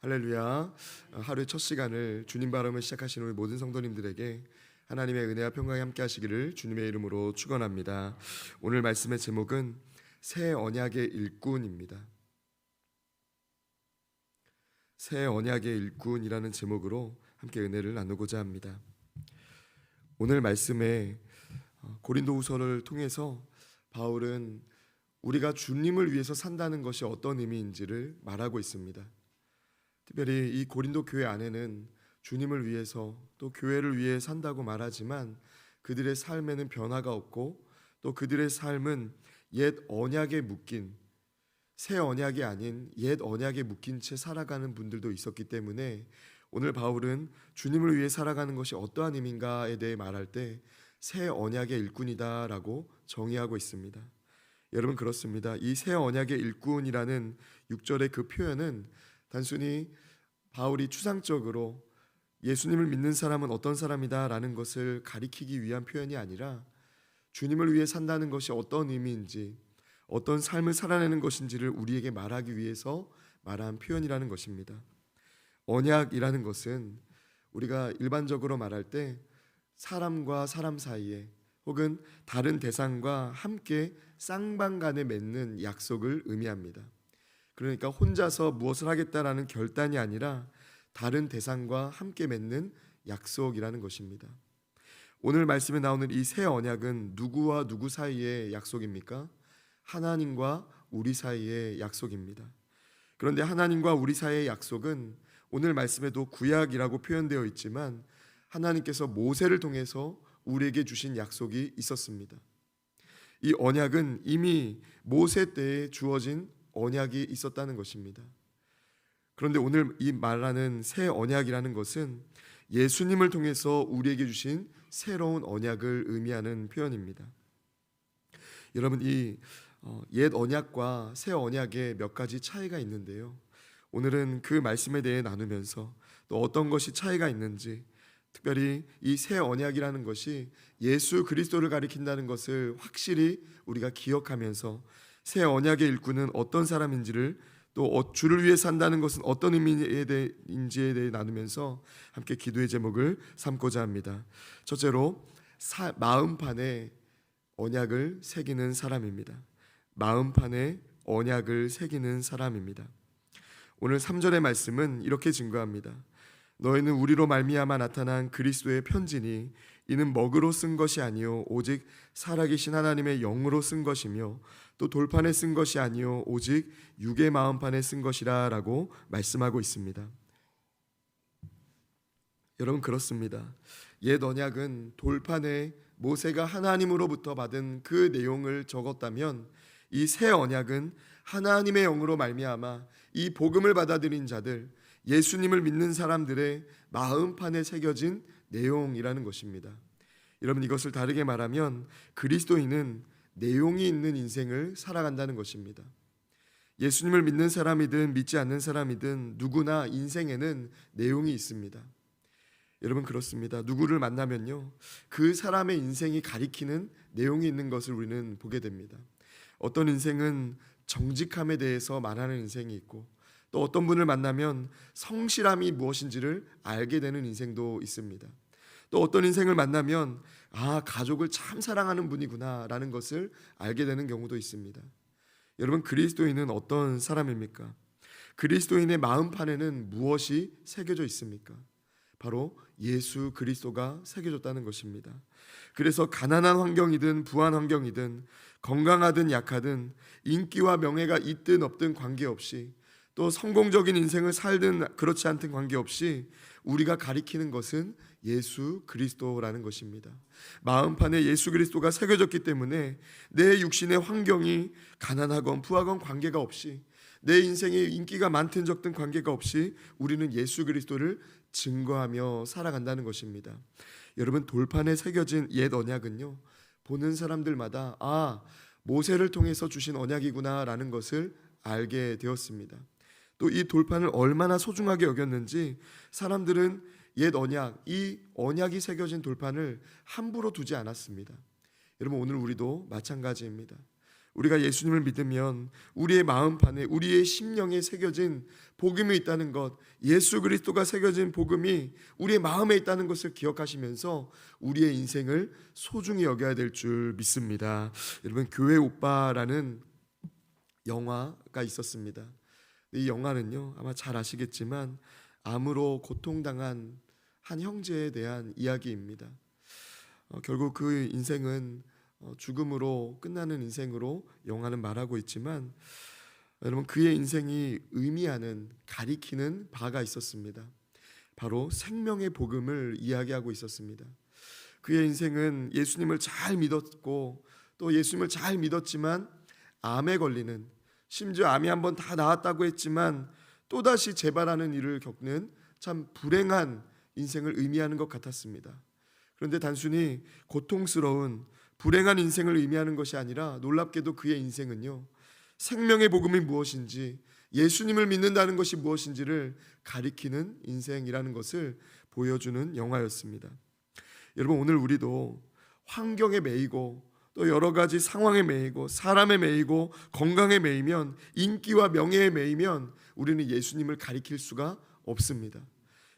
할렐루야. 하루의 첫 시간을 주님 바람을 시작하신 우리 모든 성도님들에게 하나님의 은혜와 평강이 함께 하시기를 주님의 이름으로 축원합니다. 오늘 말씀의 제목은 새 언약의 일꾼입니다. 새 언약의 일꾼이라는 제목으로 함께 은혜를 나누고자 합니다. 오늘 말씀에 어, 고린도후서를 통해서 바울은 우리가 주님을 위해서 산다는 것이 어떤 의미인지를 말하고 있습니다. 특별히 이 고린도 교회 안에는 주님을 위해서 또 교회를 위해 산다고 말하지만 그들의 삶에는 변화가 없고 또 그들의 삶은 옛 언약에 묶인 새 언약이 아닌 옛 언약에 묶인 채 살아가는 분들도 있었기 때문에 오늘 바울은 주님을 위해 살아가는 것이 어떠한 의미인가에 대해 말할 때 새 언약의 일꾼이다라고 정의하고 있습니다. 여러분 그렇습니다. 이 새 언약의 일꾼이라는 6절의 그 표현은 단순히 바울이 추상적으로 예수님을 믿는 사람은 어떤 사람이다라는 것을 가리키기 위한 표현이 아니라 주님을 위해 산다는 것이 어떤 의미인지 어떤 삶을 살아내는 것인지를 우리에게 말하기 위해서 말한 표현이라는 것입니다. 언약이라는 것은 우리가 일반적으로 말할 때 사람과 사람 사이에 혹은 다른 대상과 함께 쌍방 간에 맺는 약속을 의미합니다. 그러니까 혼자서 무엇을 하겠다라는 결단이 아니라 다른 대상과 함께 맺는 약속이라는 것입니다. 오늘 말씀에 나오는 이 새 언약은 누구와 누구 사이의 약속입니까? 하나님과 우리 사이의 약속입니다. 그런데 하나님과 우리 사이의 약속은 오늘 말씀에도 구약이라고 표현되어 있지만 하나님께서 모세를 통해서 우리에게 주신 약속이 있었습니다. 이 언약은 이미 모세 때에 주어진 언약이 있었다는 것입니다. 그런데 오늘 이 말하는 새 언약이라는 것은 예수님을 통해서 우리에게 주신 새로운 언약을 의미하는 표현입니다. 여러분 이 어, 옛 언약과 새 언약에 몇 가지 차이가 있는데요. 오늘은 그 말씀에 대해 나누면서 또 어떤 것이 차이가 있는지 특별히 이 새 언약이라는 것이 예수 그리스도를 가리킨다는 것을 확실히 우리가 기억하면서 새 언약의 일꾼은 어떤 사람인지를 또 어, 주를 위해 산다는 것은 어떤 의미인지에 대해 나누면서 함께 기도의 제목을 삼고자 합니다. 첫째로 사, 마음판에 언약을 새기는 사람입니다. 마음판에 언약을 새기는 사람입니다. 오늘 3절의 말씀은 이렇게 증거합니다. 너희는 우리로 말미암아 나타난 그리스도의 편지니 이는 먹으로 쓴 것이 아니요 오직 살아계신 하나님의 영으로 쓴 것이며 또 돌판에 쓴 것이 아니요 오직 육의 마음판에 쓴 것이라라고 말씀하고 있습니다. 여러분 그렇습니다. 옛 언약은 돌판에 모세가 하나님으로부터 받은 그 내용을 적었다면 이 새 언약은 하나님의 영으로 말미암아 이 복음을 받아들인 자들 예수님을 믿는 사람들의 마음판에 새겨진 내용이라는 것입니다. 여러분 이것을 다르게 말하면 그리스도인은 내용이 있는 인생을 살아간다는 것입니다. 예수님을 믿는 사람이든 믿지 않는 사람이든 누구나 인생에는 내용이 있습니다. 여러분 그렇습니다. 누구를 만나면요. 그 사람의 인생이 가리키는 내용이 있는 것을 우리는 보게 됩니다. 어떤 인생은 정직함에 대해서 말하는 인생이 있고 또 어떤 분을 만나면 성실함이 무엇인지를 알게 되는 인생도 있습니다. 또 어떤 인생을 만나면 아 가족을 참 사랑하는 분이구나라는 것을 알게 되는 경우도 있습니다. 여러분 그리스도인은 어떤 사람입니까? 그리스도인의 마음판에는 무엇이 새겨져 있습니까? 바로 예수 그리스도가 새겨졌다는 것입니다. 그래서 가난한 환경이든 부한 환경이든 건강하든 약하든 인기와 명예가 있든 없든 관계없이 또 성공적인 인생을 살든 그렇지 않든 관계없이 우리가 가리키는 것은 예수 그리스도라는 것입니다. 마음판에 예수 그리스도가 새겨졌기 때문에 내 육신의 환경이 가난하건 부하건 관계가 없이 내 인생에 인기가 많든 적든 관계가 없이 우리는 예수 그리스도를 증거하며 살아간다는 것입니다. 여러분 돌판에 새겨진 옛 언약은요. 보는 사람들마다 아 모세를 통해서 주신 언약이구나라는 것을 알게 되었습니다. 또 이 돌판을 얼마나 소중하게 여겼는지 사람들은 옛 언약, 이 언약이 새겨진 돌판을 함부로 두지 않았습니다. 여러분 오늘 우리도 마찬가지입니다. 우리가 예수님을 믿으면 우리의 마음판에 우리의 심령에 새겨진 복음이 있다는 것, 예수 그리스도가 새겨진 복음이 우리의 마음에 있다는 것을 기억하시면서 우리의 인생을 소중히 여겨야 될 줄 믿습니다. 여러분 교회 오빠라는 영화가 있었습니다. 이 영화는요 아마 잘 아시겠지만 암으로 고통당한 한 형제에 대한 이야기입니다. 어, 결국 그 인생은 어, 죽음으로 끝나는 인생으로 영화는 말하고 있지만 여러분 그의 인생이 의미하는 가리키는 바가 있었습니다. 바로 생명의 복음을 이야기하고 있었습니다. 그의 인생은 예수님을 잘 믿었고 또 예수님을 잘 믿었지만 암에 걸리는 심지어 암이 한 번 다 나았다고 했지만 또다시 재발하는 일을 겪는 참 불행한 인생을 의미하는 것 같았습니다. 그런데 단순히 고통스러운 불행한 인생을 의미하는 것이 아니라 놀랍게도 그의 인생은요. 생명의 복음이 무엇인지 예수님을 믿는다는 것이 무엇인지를 가리키는 인생이라는 것을 보여주는 영화였습니다. 여러분 오늘 우리도 환경에 매이고 또 여러 가지 상황에 매이고 사람에 매이고 건강에 매이면 인기와 명예에 매이면 우리는 예수님을 가리킬 수가 없습니다.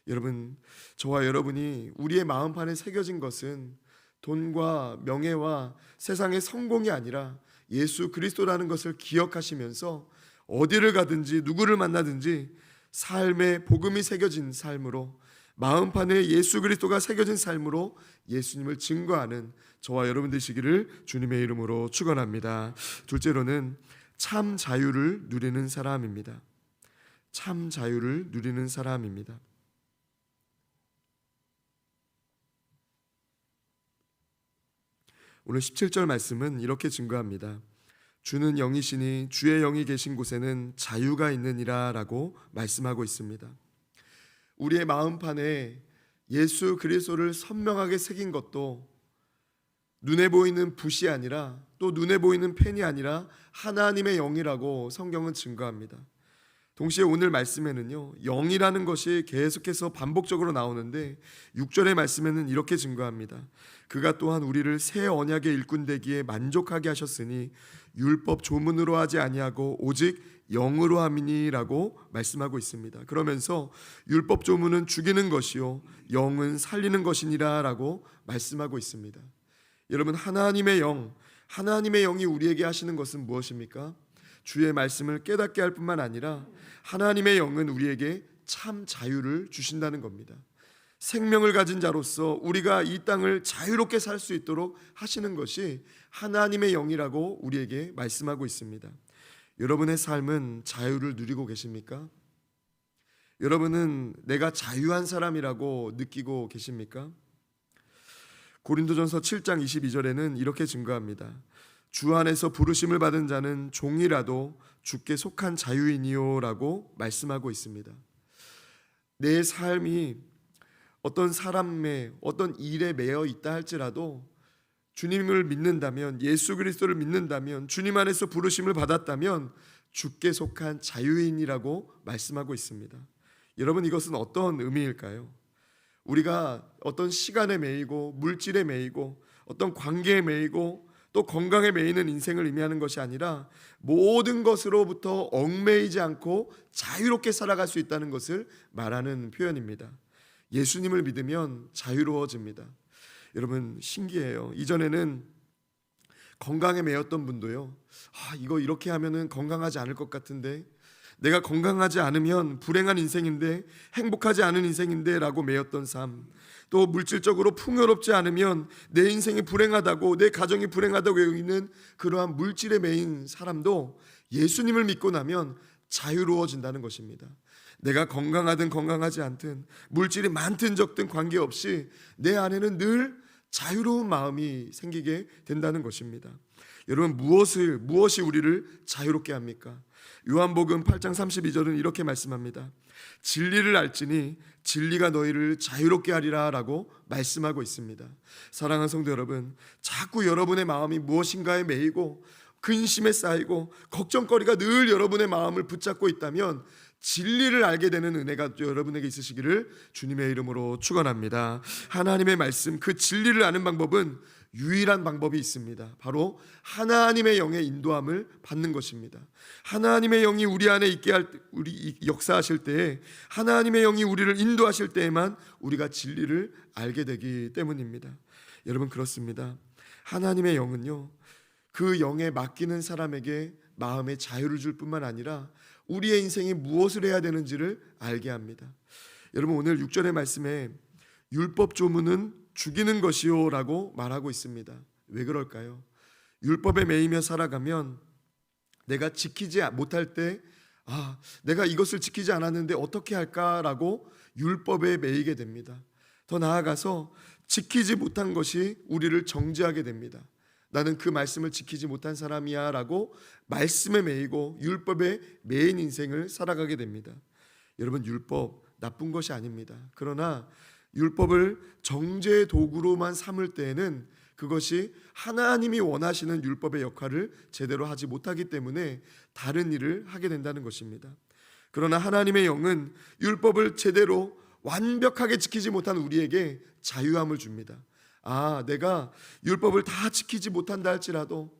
여러분 저와 여러분이 우리의 마음판에 새겨진 것은 돈과 명예와 세상의 성공이 아니라 예수 그리스도라는 것을 기억하시면서 어디를 가든지 누구를 만나든지 삶의 복음이 새겨진 삶으로 마음판에 예수 그리스도가 새겨진 삶으로 예수님을 증거하는 저와 여러분 되시기를 주님의 이름으로 축원합니다. 둘째로는 참 자유를 누리는 사람입니다. 참 자유를 누리는 사람입니다. 오늘 17절 말씀은 이렇게 증거합니다. 주는 영이시니 주의 영이 계신 곳에는 자유가 있느니라라고 말씀하고 있습니다. 우리의 마음판에 예수 그리스도를 선명하게 새긴 것도 눈에 보이는 붓이 아니라 또 눈에 보이는 펜이 아니라 하나님의 영이라고 성경은 증거합니다. 동시에 오늘 말씀에는요, 영이라는 것이 계속해서 반복적으로 나오는데 6절의 말씀에는 이렇게 증거합니다. 그가 또한 우리를 새 언약의 일꾼 되기에 만족하게 하셨으니 율법 조문으로 하지 아니하고 오직 영으로 함이니라고 말씀하고 있습니다. 그러면서 율법 조문은 죽이는 것이요 영은 살리는 것이니라라고 말씀하고 있습니다. 여러분 하나님의 영, 하나님의 영이 우리에게 하시는 것은 무엇입니까? 주의 말씀을 깨닫게 할 뿐만 아니라 하나님의 영은 우리에게 참 자유를 주신다는 겁니다. 생명을 가진 자로서 우리가 이 땅을 자유롭게 살 수 있도록 하시는 것이 하나님의 영이라고 우리에게 말씀하고 있습니다. 여러분의 삶은 자유를 누리고 계십니까? 여러분은 내가 자유한 사람이라고 느끼고 계십니까? 고린도전서 7장 22절에는 이렇게 증거합니다. 주 안에서 부르심을 받은 자는 종이라도 주께 속한 자유이니요라고 말씀하고 있습니다. 내 삶이 어떤 사람의 어떤 일에 매여 있다 할지라도 주님을 믿는다면 예수 그리스도를 믿는다면 주님 안에서 부르심을 받았다면 주께 속한 자유인이라고 말씀하고 있습니다. 여러분 이것은 어떤 의미일까요? 우리가 어떤 시간에 매이고 물질에 매이고 어떤 관계에 매이고 또 건강에 매이는 인생을 의미하는 것이 아니라 모든 것으로부터 얽매이지 않고 자유롭게 살아갈 수 있다는 것을 말하는 표현입니다. 예수님을 믿으면 자유로워집니다. 여러분 신기해요. 이전에는 건강에 매였던 분도요. 아, 이거 이렇게 하면은 건강하지 않을 것 같은데 내가 건강하지 않으면 불행한 인생인데 행복하지 않은 인생인데 라고 매였던 삶. 또 물질적으로 풍요롭지 않으면 내 인생이 불행하다고 내 가정이 불행하다고 여기는 그러한 물질에 매인 사람도 예수님을 믿고 나면 자유로워진다는 것입니다. 내가 건강하든 건강하지 않든 물질이 많든 적든 관계없이 내 안에는 늘 자유로운 마음이 생기게 된다는 것입니다. 여러분 무엇을 무엇이 우리를 자유롭게 합니까? 요한복음 8장 32절은 이렇게 말씀합니다. 진리를 알지니 진리가 너희를 자유롭게 하리라라고 말씀하고 있습니다. 사랑하는 성도 여러분, 자꾸 여러분의 마음이 무엇인가에 매이고 근심에 쌓이고 걱정거리가 늘 여러분의 마음을 붙잡고 있다면 진리를 알게 되는 은혜가 또 여러분에게 있으시기를 주님의 이름으로 축원합니다. 하나님의 말씀 그 진리를 아는 방법은 유일한 방법이 있습니다. 바로 하나님의 영의 인도함을 받는 것입니다. 하나님의 영이 우리 안에 있게 할 때- 우리 역사하실 때에 하나님의 영이 우리를 인도하실 때에만 우리가 진리를 알게 되기 때문입니다. 여러분 그렇습니다. 하나님의 영은요. 그 영에 맡기는 사람에게 마음의 자유를 줄 뿐만 아니라 우리의 인생이 무엇을 해야 되는지를 알게 합니다. 여러분 오늘 6절의 말씀에 율법 조문은 죽이는 것이요라고 말하고 있습니다. 왜 그럴까요? 율법에 매이며 살아가면 내가 지키지 못할 때 아, 내가 이것을 지키지 않았는데 어떻게 할까라고 율법에 매이게 됩니다. 더 나아가서 지키지 못한 것이 우리를 정죄하게 됩니다. 나는 그 말씀을 지키지 못한 사람이야 라고 말씀에 매이고 율법에 매인 인생을 살아가게 됩니다. 여러분 율법 나쁜 것이 아닙니다. 그러나 율법을 정죄의 도구로만 삼을 때에는 그것이 하나님이 원하시는 율법의 역할을 제대로 하지 못하기 때문에 다른 일을 하게 된다는 것입니다. 그러나 하나님의 영은 율법을 제대로 완벽하게 지키지 못한 우리에게 자유함을 줍니다. 아, 내가 율법을 다 지키지 못한다 할지라도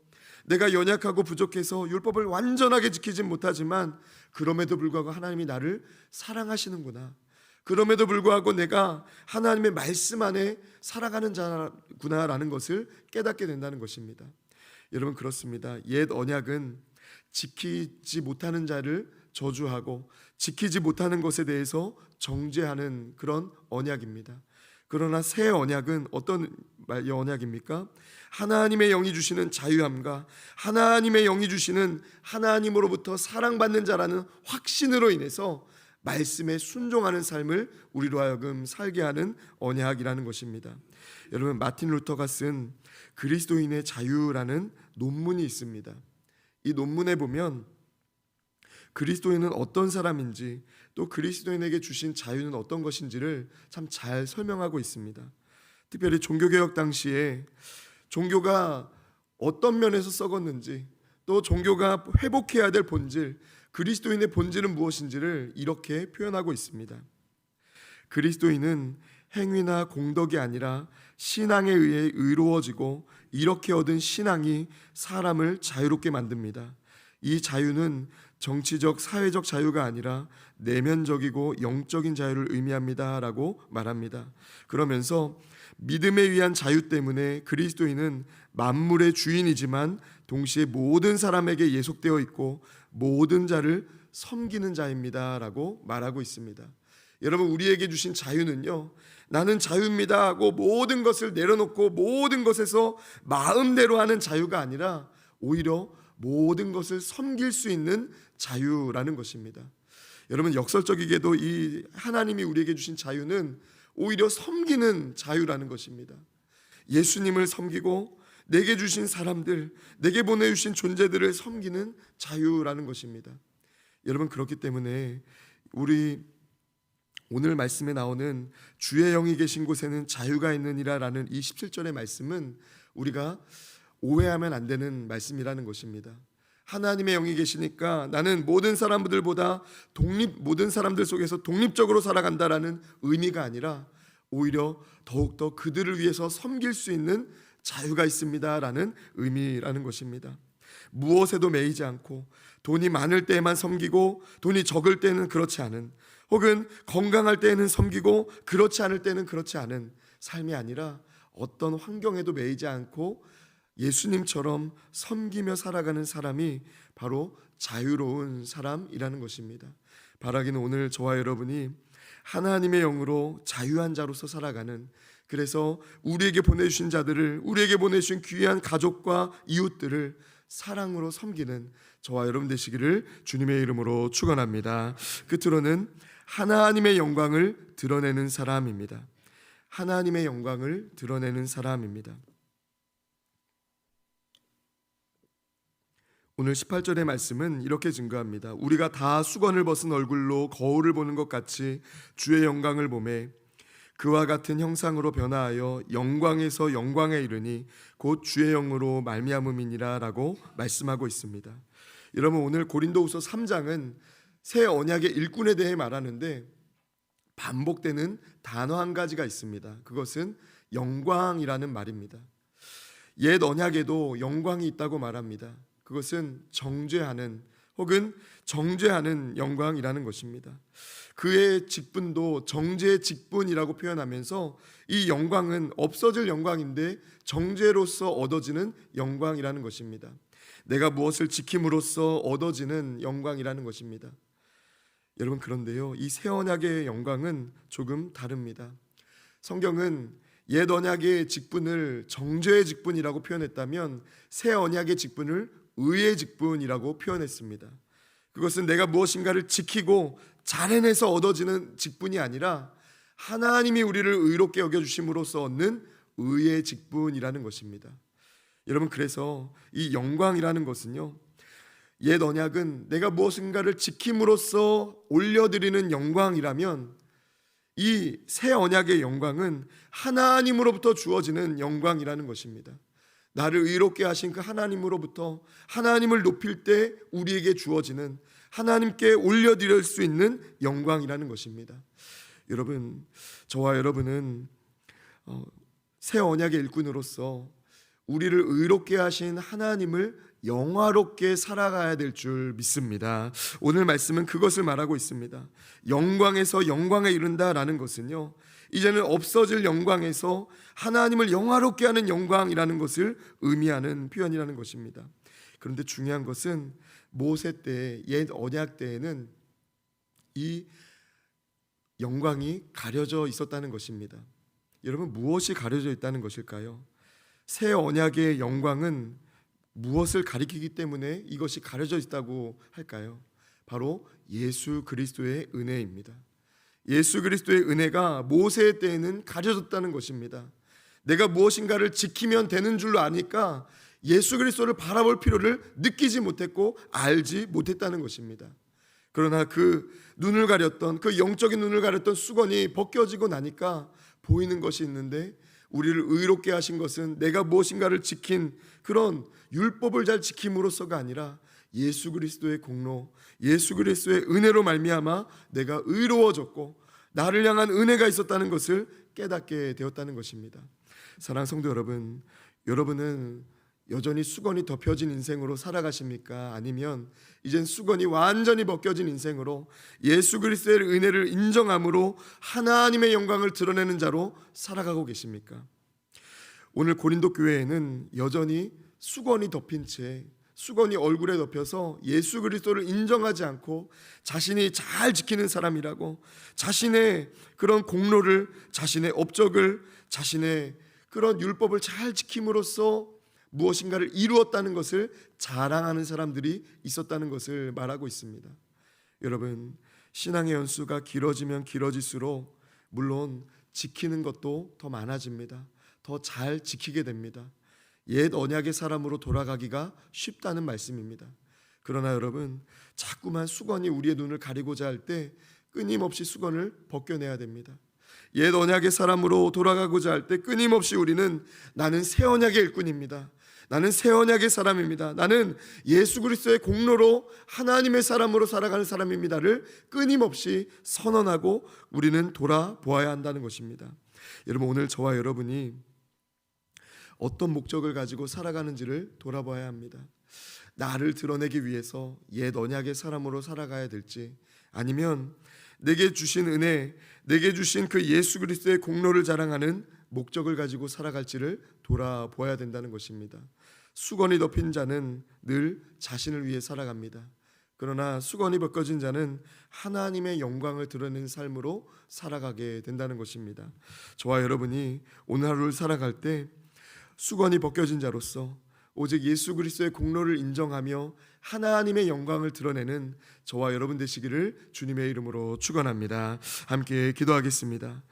내가 연약하고 부족해서 율법을 완전하게 지키진 못하지만 그럼에도 불구하고 하나님이 나를 사랑하시는구나. 그럼에도 불구하고 내가 하나님의 말씀 안에 살아가는 자구나라는 것을 깨닫게 된다는 것입니다. 여러분 그렇습니다. 옛 언약은 지키지 못하는 자를 저주하고 지키지 못하는 것에 대해서 정죄하는 그런 언약입니다. 그러나 새 언약은 어떤 말- 언약입니까? 하나님의 영이 주시는 자유함과 하나님의 영이 주시는 하나님으로부터 사랑받는 자라는 확신으로 인해서 말씀에 순종하는 삶을 우리로 하여금 살게 하는 언약이라는 것입니다. 여러분 마틴 루터가 쓴 그리스도인의 자유라는 논문이 있습니다. 이 논문에 보면 그리스도인은 어떤 사람인지 또 그리스도인에게 주신 자유는 어떤 것인지를 참 잘 설명하고 있습니다. 특별히 종교개혁 당시에 종교가 어떤 면에서 썩었는지 또 종교가 회복해야 될 본질, 그리스도인의 본질은 무엇인지를 이렇게 표현하고 있습니다. 그리스도인은 행위나 공덕이 아니라 신앙에 의해 의로워지고 이렇게 얻은 신앙이 사람을 자유롭게 만듭니다. 이 자유는 정치적, 사회적 자유가 아니라 내면적이고 영적인 자유를 의미합니다라고 말합니다. 그러면서 믿음에 의한 자유 때문에 그리스도인은 만물의 주인이지만 동시에 모든 사람에게 예속되어 있고 모든 자를 섬기는 자입니다라고 말하고 있습니다. 여러분 우리에게 주신 자유는요. 나는 자유입니다 하고 모든 것을 내려놓고 모든 것에서 마음대로 하는 자유가 아니라 오히려 모든 것을 섬길 수 있는 자유라는 것입니다. 여러분 역설적이게도 이 하나님이 우리에게 주신 자유는 오히려 섬기는 자유라는 것입니다. 예수님을 섬기고 내게 주신 사람들, 내게 보내주신 존재들을 섬기는 자유라는 것입니다. 여러분 그렇기 때문에 우리 오늘 말씀에 나오는 주의 영이 계신 곳에는 자유가 있느니라라는 이 17절의 말씀은 우리가 오해하면 안 되는 말씀이라는 것입니다. 하나님의 영이 계시니까 나는 모든 사람들보다 독립 모든 사람들 속에서 독립적으로 살아간다라는 의미가 아니라 오히려 더욱더 그들을 위해서 섬길 수 있는 자유가 있습니다라는 의미라는 것입니다. 무엇에도 매이지 않고 돈이 많을 때에만 섬기고 돈이 적을 때는 그렇지 않은 혹은 건강할 때에는 섬기고 그렇지 않을 때는 그렇지 않은 삶이 아니라 어떤 환경에도 매이지 않고 예수님처럼 섬기며 살아가는 사람이 바로 자유로운 사람이라는 것입니다. 바라기는 오늘 저와 여러분이 하나님의 영으로 자유한 자로서 살아가는 그래서 우리에게 보내주신 자들을 우리에게 보내주신 귀한 가족과 이웃들을 사랑으로 섬기는 저와 여러분 되시기를 주님의 이름으로 축원합니다. 끝으로는 하나님의 영광을 드러내는 사람입니다. 하나님의 영광을 드러내는 사람입니다. 오늘 18절의 말씀은 이렇게 증거합니다. 우리가 다 수건을 벗은 얼굴로 거울을 보는 것 같이 주의 영광을 보매 그와 같은 형상으로 변화하여 영광에서 영광에 이르니 곧 주의 영으로 말미암음이니라라고 말씀하고 있습니다. 여러분 오늘 고린도후서 3장은 새 언약의 일꾼에 대해 말하는데 반복되는 단어 한 가지가 있습니다. 그것은 영광이라는 말입니다. 옛 언약에도 영광이 있다고 말합니다. 그것은 정죄하는 혹은 정죄하는 영광이라는 것입니다. 그의 직분도 정죄의 직분이라고 표현하면서 이 영광은 없어질 영광인데 정죄로서 얻어지는 영광이라는 것입니다. 내가 무엇을 지킴으로써 얻어지는 영광이라는 것입니다. 여러분 그런데요. 이 새 언약의 영광은 조금 다릅니다. 성경은 옛 언약의 직분을 정죄의 직분이라고 표현했다면 새 언약의 직분을 의의 직분이라고 표현했습니다. 그것은 내가 무엇인가를 지키고 잘 해내서 얻어지는 직분이 아니라 하나님이 우리를 의롭게 여겨 주심으로써 얻는 의의 직분이라는 것입니다. 여러분 그래서 이 영광이라는 것은요. 옛 언약은 내가 무엇인가를 지킴으로써 올려드리는 영광이라면 이 새 언약의 영광은 하나님으로부터 주어지는 영광이라는 것입니다. 나를 의롭게 하신 그 하나님으로부터 하나님을 높일 때 우리에게 주어지는 하나님께 올려드릴 수 있는 영광이라는 것입니다. 여러분, 저와 여러분은 어, 새 언약의 일꾼으로서 우리를 의롭게 하신 하나님을 영화롭게 살아가야 될 줄 믿습니다. 오늘 말씀은 그것을 말하고 있습니다. 영광에서 영광에 이른다라는 것은요. 이제는 없어질 영광에서 하나님을 영화롭게 하는 영광이라는 것을 의미하는 표현이라는 것입니다. 그런데 중요한 것은 모세 때, 옛 언약 때에는 이 영광이 가려져 있었다는 것입니다. 여러분 무엇이 가려져 있다는 것일까요? 새 언약의 영광은 무엇을 가리키기 때문에 이것이 가려져 있다고 할까요? 바로 예수 그리스도의 은혜입니다. 예수 그리스도의 은혜가 모세 때에는 가려졌다는 것입니다. 내가 무엇인가를 지키면 되는 줄로 아니까 예수 그리스도를 바라볼 필요를 느끼지 못했고 알지 못했다는 것입니다. 그러나 그 눈을 가렸던 그 영적인 눈을 가렸던 수건이 벗겨지고 나니까 보이는 것이 있는데 우리를 의롭게 하신 것은 내가 무엇인가를 지킨 그런 율법을 잘 지킴으로써가 아니라 예수 그리스도의 공로, 예수 그리스도의 은혜로 말미암아 내가 의로워졌고 나를 향한 은혜가 있었다는 것을 깨닫게 되었다는 것입니다. 사랑 성도 여러분, 여러분은 여전히 수건이 덮여진 인생으로 살아가십니까? 아니면 이젠 수건이 완전히 벗겨진 인생으로 예수 그리스도의 은혜를 인정함으로 하나님의 영광을 드러내는 자로 살아가고 계십니까? 오늘 고린도 교회에는 여전히 수건이 덮인 채 수건이 얼굴에 덮여서 예수 그리스도를 인정하지 않고 자신이 잘 지키는 사람이라고 자신의 그런 공로를 자신의 업적을 자신의 그런 율법을 잘 지킴으로써 무엇인가를 이루었다는 것을 자랑하는 사람들이 있었다는 것을 말하고 있습니다. 여러분, 신앙의 연수가 길어지면 길어질수록 물론 지키는 것도 더 많아집니다. 더 잘 지키게 됩니다. 옛 언약의 사람으로 돌아가기가 쉽다는 말씀입니다. 그러나 여러분, 자꾸만 수건이 우리의 눈을 가리고자 할 때 끊임없이 수건을 벗겨내야 됩니다. 옛 언약의 사람으로 돌아가고자 할 때 끊임없이 우리는 나는 새 언약의 일꾼입니다. 나는 새 언약의 사람입니다. 나는 예수 그리스도의 공로로 하나님의 사람으로 살아가는 사람입니다를 끊임없이 선언하고 우리는 돌아보아야 한다는 것입니다. 여러분 오늘 저와 여러분이 어떤 목적을 가지고 살아가는지를 돌아봐야 합니다. 나를 드러내기 위해서 옛 언약의 사람으로 살아가야 될지 아니면 내게 주신 은혜, 내게 주신 그 예수 그리스도의 공로를 자랑하는 목적을 가지고 살아갈지를 돌아보아야 된다는 것입니다. 수건이 덮인 자는 늘 자신을 위해 살아갑니다. 그러나 수건이 벗겨진 자는 하나님의 영광을 드러내는 삶으로 살아가게 된다는 것입니다. 저와 여러분이 오늘 하루를 살아갈 때 수건이 벗겨진 자로서 오직 예수 그리스도의 공로를 인정하며 하나님의 영광을 드러내는 저와 여러분 되시기를 주님의 이름으로 축원합니다. 함께 기도하겠습니다.